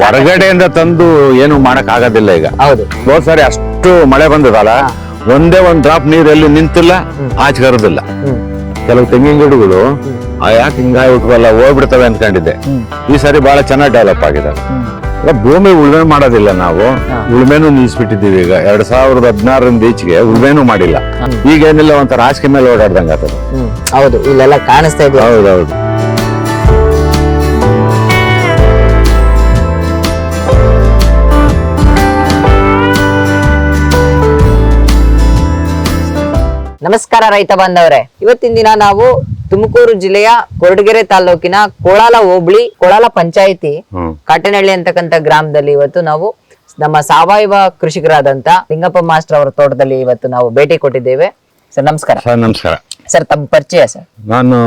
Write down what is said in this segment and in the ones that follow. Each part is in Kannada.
ಹೊರಗಡೆಯಿಂದ ತಂದು ಏನು ಮಾಡಕ್ ಆಗೋದಿಲ್ಲ ಈಗ. ಹೌದು. ಹೋದ್ ಸಾರಿ ಅಷ್ಟು ಮಳೆ ಬಂದದಲ್ಲ ಒಂದೇ ಒಂದ್ ಡ್ರಾಪ್ ನೀರ್ ಎಲ್ಲಿ ನಿಂತಿಲ್ಲ ಆಚೆ ಕರೋದಿಲ್ಲ. ಕೆಲವು ತೆಂಗಿನ ಗಿಡಗಳು ಆ ಯಾಕೆ ಹಿಂಗಾಗ್ಬಿಟ್ವಲ್ಲ ಹೋಗ್ಬಿಡ್ತವೆ ಅನ್ಕೊಂಡಿದ್ದೆ. ಈ ಸಾರಿ ಬಹಳ ಚೆನ್ನಾಗಿ ಡೆವಲಪ್ ಆಗಿದೆ. ಭೂಮಿ ಉಳುಮೆ ಮಾಡೋದಿಲ್ಲ ನಾವು ಉಳುಮೆನೂ ನಿಲ್ಸ್ಬಿಟ್ಟಿದ್ದೀವಿ ಈಗ. ಎರಡ್ ಸಾವಿರದ ಹದಿನಾರರಿಂದ ಈಚೆಗೆ ಉಳುಮೆನೂ ಮಾಡಿಲ್ಲ. ಈಗ ಏನಿಲ್ಲ ಒಂಥರ ಹಾಸಿಗೆ ಮೇಲೆ ಓಡಾಡ್ದಂಗ ಹೌದು ಇಲ್ಲೆಲ್ಲ ಕಾಣಿಸ್ತಾ ಇದೆ ಹೌದೌದು. ನಮಸ್ಕಾರ ರೈತ ಬಾಂಧವರೇ. ಇವತ್ತಿನ ದಿನ ನಾವು ತುಮಕೂರು ಜಿಲ್ಲೆಯ ಕೊರಟಗೆರೆ ತಾಲೂಕಿನ ಕೋಳಾಲ ಹೋಬಳಿ ಕೋಳಾಲ ಪಂಚಾಯಿತಿ ಕಾಟನಹಳ್ಳಿ ಅಂತಕ್ಕಂಥ ಗ್ರಾಮದಲ್ಲಿ ಇವತ್ತು ನಾವು ನಮ್ಮ ಸಾವಯವ ಕೃಷಿಕರಾದಂತ ಲಿಂಗಪ್ಪ ಮಾಸ್ಟರ್ ಅವರ ತೋಟದಲ್ಲಿ ಇವತ್ತು ನಾವು ಭೇಟಿ ಕೊಟ್ಟಿದ್ದೇವೆ. ಸರ್ ನಮಸ್ಕಾರ. ಸರ್ ನಮಸ್ಕಾರ. ಸರ್ ತಮ್ಮ ಪರಿಚಯ ಸರ್. ನಾನು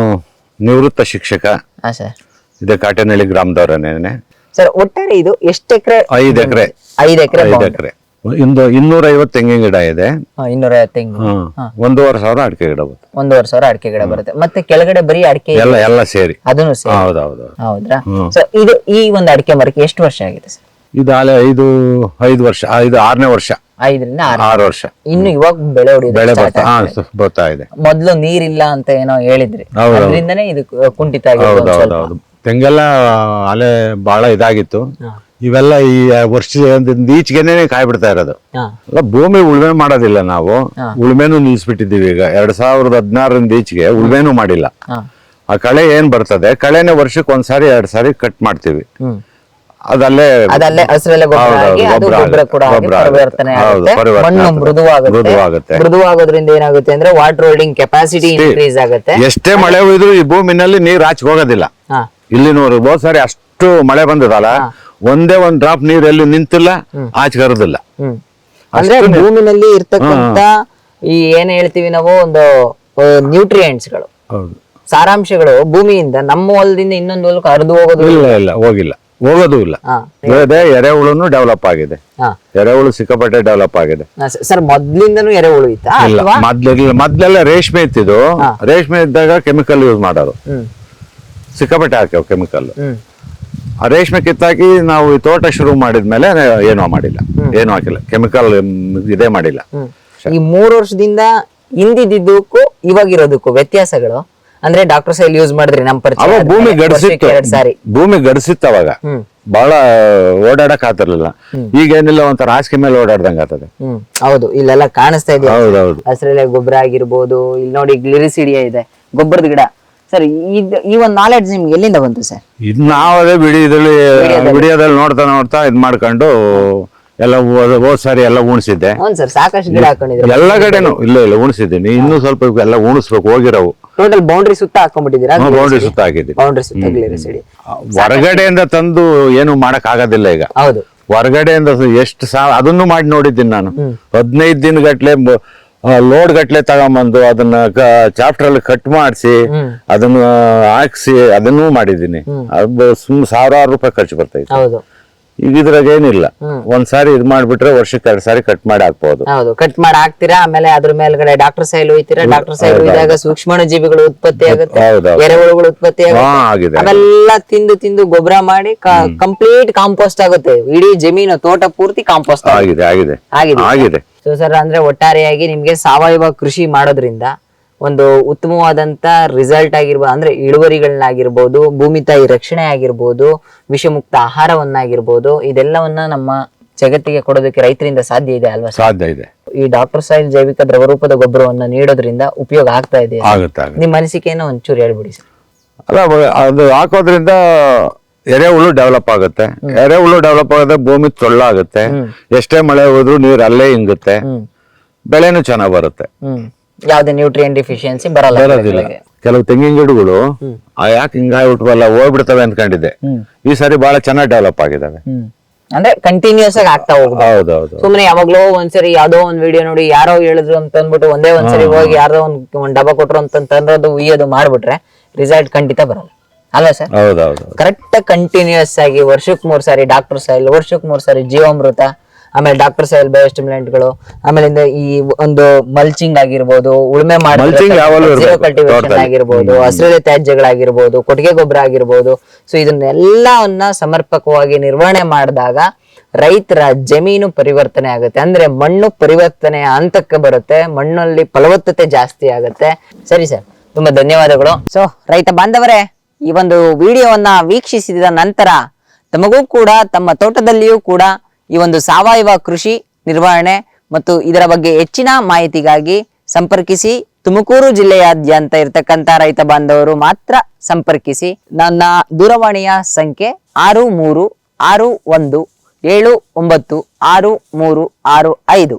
ನಿವೃತ್ತ ಶಿಕ್ಷಕ. ಹಾ ಸರ್. ಇದೆ ಕಾಟೇನಹಳ್ಳಿ ಗ್ರಾಮದವರನೇನೆ. ಸರ್ ಒಟ್ಟಾರೆ ಇದು ಎಷ್ಟು ಎಕರೆ? ಐದು ಎಕರೆ. ಐದು ಎಕರೆ ಐದು ಎಕರೆ. ಇಂದು ಇನ್ನೂರ ಐವತ್ ತೆಂಗಿನ ಗಿಡ ಇದೆ. ಇನ್ನೂರ ತೆಂಗು ಒಂದೂವರೆ ಸಾವಿರ ಅಡಿಕೆ ಗಿಡ ಬರುತ್ತೆ. ಒಂದೂವರೆ ಸಾವಿರ ಅಡಿಕೆ ಗಿಡ ಬರುತ್ತೆ. ಮತ್ತೆ ಕೆಳಗಡೆ ಬರೀ ಅಡಿಕೆ ಎಲ್ಲ ಎಲ್ಲ ಸೇರಿ. ಅದನ್ನು ಸೇರಿ. ಹೌದೌದು. ಹೌದ್ರಾ. ಸೊ ಇದು ಈ ಒಂದು ಅಡಿಕೆ ಮರಕ್ಕೆ ಎಷ್ಟು ವರ್ಷ ಆಗಿದೆ ಸರ್? ಇದು ಆಲೆ ಐದು ಐದು ವರ್ಷ ಐದು ಆರನೇ ವರ್ಷ. ಐದರಿಂದ ಆರು. ವರ್ಷ. ಇನ್ನು ಇವಾಗ ಬೆಳೆ ಬೆಳೆ ಬರ್ತಾ ಇದೆ. ಮೊದಲು ನೀರಿಲ್ಲ ಅಂತ ಏನೋ ಹೇಳಿದ್ರಿ. ಅದರಿಂದನೇ ಇದು ಕುಂಠಿತ ಆಗಿದೆ ತೆಂಗೆಲ್ಲ ಅಲೆ ಬಹಳ ಇದಾಗಿತ್ತು. ಇವೆಲ್ಲ ಈ ವರ್ಷದಿಂದ ಈಚೆಗೆನೆ ಕಾಯ್ಬಿಡ್ತಾ ಇರೋದು. ಅಲ್ಲ ಭೂಮಿ ಉಳುಮೆ ಮಾಡೋದಿಲ್ಲ ನಾವು. ಉಳುಮೆನೂ ನಿಲ್ಸ್ಬಿಟ್ಟಿದ್ದೀವಿ ಈಗ. ಎರಡ್ ಸಾವಿರದ ಹದಿನಾರರಿಂದ ಈಚೆಗೆ ಉಳ್ಮೆನೂ ಮಾಡಿಲ್ಲ. ಆ ಕಳೆ ಏನ್ ಬರ್ತದೆ? ಕಳೆನೆ ವರ್ಷಕ್ಕೆ ಒಂದ್ಸಾರಿ ಎರಡ್ ಸಾರಿ ಕಟ್ ಮಾಡ್ತೀವಿ. ಅದಲ್ಲೇ. ಮೃದುವಾಗೋದ್ರಿಂದ ಏನಾಗುತ್ತೆ ಅಂದ್ರೆ ವಾಟರ್ ಹೋಲ್ಡಿಂಗ್ ಕೆಪಾಸಿಟಿ ಇನ್ಕ್ರೀಸ್ ಆಗುತ್ತೆ. ಎಷ್ಟೇ ಮಳೆ ಹೋಯ್ದ್ರು ಈ ಭೂಮಿನಲ್ಲಿ ನೀರ್ ಆಚೆ ಹೋಗೋದಿಲ್ಲ. ಇಲ್ಲಿನವರು ಹೋದ್ ಸಾರಿ ಅಷ್ಟು ಮಳೆ ಬಂದದಲ್ಲ. ಒಂದೇ ಒಂದ್ ಡ್ರಾಪ್ ನೀರ್ ಎಲ್ಲಿ ನಿಂತಿಲ್ಲ ಆಚೆ ಕರೋದಿಲ್ಲ. ಅಂದ್ರೆ ಭೂಮಿನಲ್ಲಿ ಇರ್ತಕ್ಕಂತ ಈ ಏನ್ ಹೇಳ್ತೀವಿ ನಾವು ಒಂದು ನ್ಯೂಟ್ರಿಯೆಂಟ್ಸ್ಗಳು ಸಾರಾಂಶಗಳು ಭೂಮಿಯಿಂದ ನಮ್ಮ ಹೊಲದಿಂದ ಇನ್ನೊಂದು ಹೊಲಕ್ಕೆ ಹರಿದು ಹೋಗೋದು ಇಲ್ಲ ಇಲ್ಲ. ಹೋಗಿಲ್ಲ. ಹೋಗೋದು ಇಲ್ಲ. ಎರೆಹುಳು ಅದೇ ಎರೆಹುಳುನು ಡೆವಲಪ್ ಆಗಿದೆ. ಎರೆಹುಳು ಸಿಕ್ಕಾಪಟ್ಟೆ ಡೆವಲಪ್ ಆಗಿದೆ. ಸರ್ ಮೊದ್ಲಿಂದನೂ ಎರೆಹುಳು ಇತ್ತ ಇಲ್ಲ ಮೊದ್ಲಿಲ್ಲ ರೇಷ್ಮೆ ಇತ್ತಿದ್ದು. ರೇಷ್ಮೆ ಇದ್ದಾಗ ಕೆಮಿಕಲ್ ಯೂಸ್ ಮಾಡೋರು. ಸಿಕ್ಕಾಪಟ್ಟೆ ಹಾಕ್ಯಾವ ಕೆಮಿಕಲ್ ರೇಷ್ಮೆ ಕಿತ್ತಾಕಿ ನಾವು ಈ ತೋಟ ಶುರು ಮಾಡಿದ್ಮೇಲೆ ಏನೂ ಮಾಡಿಲ್ಲ. ಏನೂ ಹಾಕಿಲ್ಲ. ಕೆಮಿಕಲ್ ಇದೇ ಮಾಡಿಲ್ಲ. ಈ ಮೂರು ವರ್ಷದಿಂದ ಹಿಂದಿದ್ದಕ್ಕೂ ಇವಾಗಿರೋದಕ್ಕೂ ವ್ಯತ್ಯಾಸಗಳು? ಅಂದ್ರೆ ಡಾಕ್ಟರ್ ಸೈಲ್ ಯೂಸ್ ಮಾಡಿದ್ರಿ ನಮ್ಮ ಪರಿಚಯ ಭೂಮಿ ಗಡಿಸಿತ್ತು. ಎರಡ್ ಸಾರಿ. ಭೂಮಿ ಗಡಿಸಿತ್ತು ಅವಾಗ. ಬಹಳ ಓಡಾಡಕ್ ಆತಿರ್ಲಿಲ್ಲ ಈಗ ಏನಿಲ್ಲ ಒಂಥರ ಹಾಸಿಗೆ ಮೇಲೆ ಓಡಾಡ್ದಂಗ ಆಗ್ತದೆ. ಹೌದು ಇಲ್ಲೆಲ್ಲ ಕಾಣಿಸ್ತಾ ಇದೆ. ಹೌದ್ರಲ್ಲೇ ಹಸಿರೆಲೆ ಗೊಬ್ಬರ ಆಗಿರ್ಬೋದು. ಇಲ್ಲಿ ನೋಡಿ ಗ್ಲಿರಿಸಿಡಿಯಾ ಇದೆ. ಗೊಬ್ಬರದ ಗಿಡ. ಸರ್ ಇದ್ ಈ ಒಂದು ನಾಲೆಡ್ಜ್ ನಿಮ್ಗೆ ಎಲ್ಲಿಂದ ಬಂತು ಸರ್? ಇದು ನಾವ್ ಅದೇ ಬಿಡಿ ಇದರಲ್ಲಿ ವಿಡಿಯೋದಲ್ಲಿ ನೋಡ್ತಾ ನೋಡ್ತಾ ಇದ್ ಮಾಡ್ಕೊಂಡು ಎಲ್ಲ ಹೋದ- ಹೋದ್ ಸಾರಿ ಎಲ್ಲ ಉಣಿಸಿದ್ದೆ. ಹೌದು ಸರ್ ಸಾಕಷ್ಟು ಗಿಡ ಹಾಕೊಂಡಿದ್ದೀರಾ? ಎಲ್ಲ ಕಡೆನು ಇಲ್ಲ ಇಲ್ಲ ಉಣಿಸಿದ್ದೀನಿ. ಇನ್ನೂ ಸ್ವಲ್ಪ ಎಲ್ಲ ಉಣಿಸ್ಬೇಕು ಹೋಗಿರವು. ಟೋಟಲ್ ಬೌಂಡ್ರಿ ಸುತ್ತ ಹಾಕೊಂಡ್ಬಿಟ್ಟಿದ್ದೀರಾ ಬೌಂಡ್ರಿ ಸುತ್ತ ಹಾಕಿದ್ದೀನಿ ಬೌಂಡ್ರಿ ಸುತ್ತ ಗ್ಲಿರಿಸಿಡಿ ಹೊರಗಡೆಯಿಂದ ತಂದು ಏನು ಮಾಡಕ್ ಆಗೋದಿಲ್ಲ ಈಗ. ಹೌದು. ಹೊರಗಡೆಯಿಂದ ಎಷ್ಟು ಸಾ ಅದನ್ನು ಮಾಡಿ ನೋಡಿದ್ದೀನಿ ನಾನು. ಹದಿನೈದು ದಿನ ಗಟ್ಲೆ ಲೋಡ್ ಗಟ್ಲೆ ತಗೊಂಬಂದು ಅದನ್ನ ಚಾಪ್ಟರ್ ಅಲ್ಲಿ ಕಟ್ ಮಾಡಿಸಿ ಅದನ್ನ ಹಾಕ್ಸಿ ಅದನ್ನೂ ಮಾಡಿದ್ದೀನಿ. ಅದು ಸುಮ್ ಸಾವಿರಾರು ರೂಪಾಯಿ ಖರ್ಚು ಬರ್ತೈತೆ ಹೌದು. ಈಗ ಇದ್ರಾಗ ಏನಿಲ್ಲ. ಒಂದ್ ಸಾರಿ ಇದ್ ಮಾಡ್ಬಿಟ್ರೆ ವರ್ಷಕ್ಕೆ ಎರಡ್ ಸಾರಿ ಕಟ್ ಮಾಡಿ ಹಾಕ್ಬಹುದು ಹೌದು ಕಟ್ ಮಾಡಿ ಹಾಕ್ತೀರಾ? ಆಮೇಲೆ ಅದ್ರ ಮೇಲ್ಗಡೆ ಡಾಕ್ಟರ್ ಸೈಲ್ ಹೋಯ್ತೀರಾ ಡಾಕ್ಟರ್ ಸೈಲ್ ಇದಾಗ ಸೂಕ್ಷ್ಮಾಣು ಜೀವಿಗಳು ಉತ್ಪತ್ತಿ ಆಗುತ್ತೆ. ಎರೆಹುಳುಗಳು ಉತ್ಪತ್ತಿ ಆಗುತ್ತೆ. ಆಗಿದೆ ಅವೆಲ್ಲ ತಿಂದು ತಿಂದು ಗೊಬ್ಬರ ಮಾಡಿ ಕಂಪ್ಲೀಟ್ ಕಾಂಪೋಸ್ಟ್ ಆಗುತ್ತೆ. ಇಡೀ ಜಮೀನು ತೋಟ ಪೂರ್ತಿ ಕಾಂಪೋಸ್ಟ್ ಆಗಿದೆ ಆಗಿದೆ. ಆಗಿದೆ. ಆಗಿದೆ. ಸೊ ಸರ್ ಅಂದ್ರೆ ಒಟ್ಟಾರೆಯಾಗಿ ನಿಮ್ಗೆ ಸಾವಯವ ಕೃಷಿ ಮಾಡೋದ್ರಿಂದ ಒಂದು ಉತ್ತಮವಾದಂತ ರಿಸಲ್ಟ್ ಆಗಿರ್ಬೋದು ಅಂದ್ರೆ ಇಳುವರಿಗಳನ್ನಾಗಿರ್ಬೋದು ಭೂಮಿ ತಾಯಿ ರಕ್ಷಣೆ ಆಗಿರ್ಬೋದು ವಿಷಮುಕ್ತ ಆಹಾರವನ್ನಾಗಿರ್ಬೋದು ಇದೆಲ್ಲವನ್ನ ನಮ್ಮ ಜಗತ್ತಿಗೆ ಕೊಡೋದಕ್ಕೆ ರೈತರಿಂದ ಸಾಧ್ಯ ಇದೆ ಅಲ್ವಾ ಸಾಧ್ಯ ಇದೆ. ಈ ಡಾಕ್ಟರ್ ಸಾಯಿಲ್ ಜೈವಿಕ ದ್ರವರೂಪದ ಗೊಬ್ಬರವನ್ನ ನೀಡೋದ್ರಿಂದ ಉಪಯೋಗ ಆಗ್ತಾ ಇದೆ ಆಗುತ್ತೆ ಆಗುತ್ತೆ. ನಿಮ್ಮ ಅನಿಸಿಕೆಯನ್ನು ಒಂಚೂರು ಹೇಳ್ಬಿಡಿ ಸರ್. ಅಲ್ಲ ಅವ- ಅದು ಹಾಕೋದ್ರಿಂದ ಎರೆಹುಳು ಡೆವಲಪ್ ಆಗುತ್ತೆ. ಎರೆಹುಳು ಡೆವಲಪ್ ಆಗುತ್ತೆ ಭೂಮಿ ತೊಳ್ಳಾಗುತ್ತೆ ಎಷ್ಟೇ ಮಳೆ ಹೋದ್ರೂ ನೀರು ಅಲ್ಲೇ ಹಿಂಗುತ್ತೆ ಹ್ಮ್. ಬೆಳೆನೂ ಚೆನ್ನಾಗ್ ಬರುತ್ತೆ. ಹ್ಮ್. ಯಾವ್ದೇ ನ್ಯೂಟ್ರಿಯನ್ ಡಿಫಿಷಿಯನ್ಸಿ ಬರಲ್ಲ ಬರೋದಿಲ್ಲ. ಕೆಲವು ತೆಂಗಿನ ಗಿಡಗಳು ಆ ಯಾಕೆ ಹಿಂಗಾಗ್ಬಿಟ್ವಲ್ಲ ಹೋಗ್ಬಿಡ್ತವೆ ಅನ್ಕೊಂಡಿದ್ದೆ. ಈ ಸಾರಿ ಬಹಳ ಚೆನ್ನಾಗಿ ಡೆವಲಪ್ ಆಗಿದ್ದಾವೆ ಹ್ಮ್. ಅಂದ್ರೆ ಕಂಟಿನ್ಯೂಸ್ ಆಗಿ ಆಗ್ತಾ ಹೋಗ್ಬೋದು ಹೌದೌದು. ಸುಮ್ನೆ ಯಾವಾಗ್ಲೋ ಒಂದ್ಸರಿ ಯಾವ್ದೋ ಒಂದ್ ವಿಡಿಯೋ ನೋಡಿ ಯಾರೋ ಹೇಳಿದ್ರು ಅಂತ ಅಂದ್ಬಿಟ್ಟು ಒಂದೇ ಒಂದ್ಸರಿ ಹೋಗಿ ಯಾರೋ ಒಂದ್ ಒಂದ್ ಡಬ್ಬ ಕೊಟ್ರು ಅಂತ ತಂದ್ರದ್ದು ಉಯ್ಯೋದು ಮಾಡ್ಬಿಟ್ರೆ ರಿಸಲ್ಟ್ ಖಂಡಿತ ಬರಲ್ಲ. ಅಲ್ವಾ ಸರ್ ಹೌದೌದು. ಕರೆಕ್ಟ್ ಕಂಟಿನ್ಯೂಸ್ ಆಗಿ ವರ್ಷಕ್ ಮೂರ್ ಸಾರಿ ಡಾಕ್ಟರ್ ಸೈಲ್ ವರ್ಷಕ್ ಮೂರ್ ಸಾರಿ ಜೀವಾಮೃತ ಆಮೇಲೆ ಡಾಕ್ಟರ್ ಸೈಲ್ ಬಯೋಸ್ಟಿಮ್ಯುಲೆಂಟ್ಗಳು ಆಮೇಲಿಂದ ಈ ಒಂದು ಮಲ್ಚಿಂಗ್ ಆಗಿರ್ಬೋದು ಉಳುಮೆ ಕಲ್ಟಿವೇಶನ್ ತೋಟದಲ್ಲಿ. ಆಗಿರ್ಬೋದು ಹಸಿರು ತ್ಯಾಜ್ಯಗಳಾಗಿರ್ಬೋದು ಕೊಟ್ಟಿಗೆ ಗೊಬ್ಬರ ಆಗಿರ್ಬೋದು. ಸೊ ಇದನ್ನೆಲ್ಲವನ್ನ ಸಮರ್ಪಕವಾಗಿ ನಿರ್ವಹಣೆ ಮಾಡಿದಾಗ ರೈತರ ಜಮೀನು ಪರಿವರ್ತನೆ ಆಗುತ್ತೆ. ಅಂದ್ರೆ ಮಣ್ಣು ಪರಿವರ್ತನೆ ಹಂತಕ್ಕೆ ಬರುತ್ತೆ ಮಣ್ಣಲ್ಲಿ ಫಲವತ್ತತೆ ಜಾಸ್ತಿ ಆಗುತ್ತೆ. ಸರಿ ಸರ್ ತುಂಬಾ ಧನ್ಯವಾದಗಳು. ಸೊ ರೈತ ಬಾಂಧವರೇ ಈ ಒಂದು ವಿಡಿಯೋವನ್ನ ವೀಕ್ಷಿಸಿದ ನಂತರ ತಮಗೂ ಕೂಡ ತಮ್ಮ ತೋಟದಲ್ಲಿಯೂ ಕೂಡ ಈ ಒಂದು ಸಾವಯವ ಕೃಷಿ ನಿರ್ವಹಣೆ ಮತ್ತು ಇದರ ಬಗ್ಗೆ ಹೆಚ್ಚಿನ ಮಾಹಿತಿಗಾಗಿ ಸಂಪರ್ಕಿಸಿ ತುಮಕೂರು ಜಿಲ್ಲೆಯಾದ್ಯಂತ ಇರತಕ್ಕಂತ ರೈತ ಬಾಂಧವರು ಮಾತ್ರ ಸಂಪರ್ಕಿಸಿ ನನ್ನ ದೂರವಾಣಿಯ ಸಂಖ್ಯೆ ಆರು ಮೂರು ಆರು ಒಂದು ಏಳು ಒಂಬತ್ತು ಆರು ಮೂರು ಆರು ಐದು.